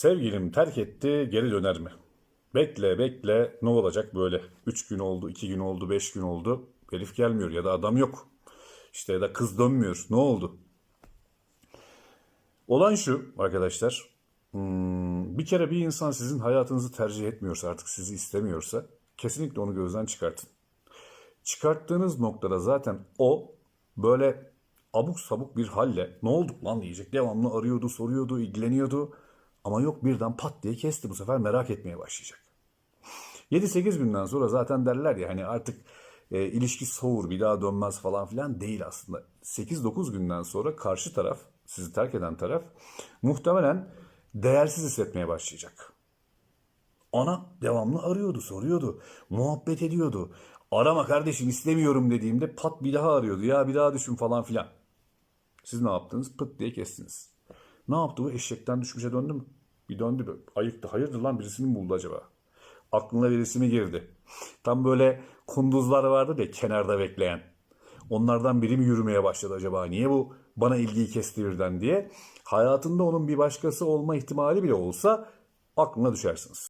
Sevgilim terk etti, geri döner mi? Bekle bekle ne olacak böyle? 3 gün oldu, 2 gün oldu, 5 gün oldu. Herif gelmiyor ya da adam yok. İşte ya da kız dönmüyor. Ne oldu? Olan şu arkadaşlar. hmm, bir kere bir insan sizin hayatınızı tercih etmiyorsa artık sizi istemiyorsa kesinlikle onu gözden çıkartın. Çıkarttığınız noktada zaten o böyle abuk sabuk bir halle ne oldu lan diyecek. Devamlı arıyordu, soruyordu, ilgileniyordu. Ama yok birden pat diye kesti bu sefer merak etmeye başlayacak. 7-8 günden sonra zaten derler ya hani artık e, ilişki soğur bir daha dönmez falan filan değil aslında. 8-9 günden sonra karşı taraf sizi terk eden taraf muhtemelen değersiz hissetmeye başlayacak. Ana devamlı arıyordu, soruyordu, muhabbet ediyordu. Arama kardeşim istemiyorum dediğimde pat bir daha arıyordu. Ya bir daha düşün falan filan. Siz ne yaptınız? Pıt diye kestiniz. Ne yaptı bu? Eşekten düşmüşe döndü mü? Bir döndü. bir Ayıktı. Hayırdır lan birisini mi buldu acaba? Aklına birisi mi girdi? Tam böyle kunduzlar vardı ya kenarda bekleyen. Onlardan biri mi yürümeye başladı acaba? Niye bu bana ilgiyi kesti birden diye. Hayatında onun bir başkası olma ihtimali bile olsa aklına düşersiniz.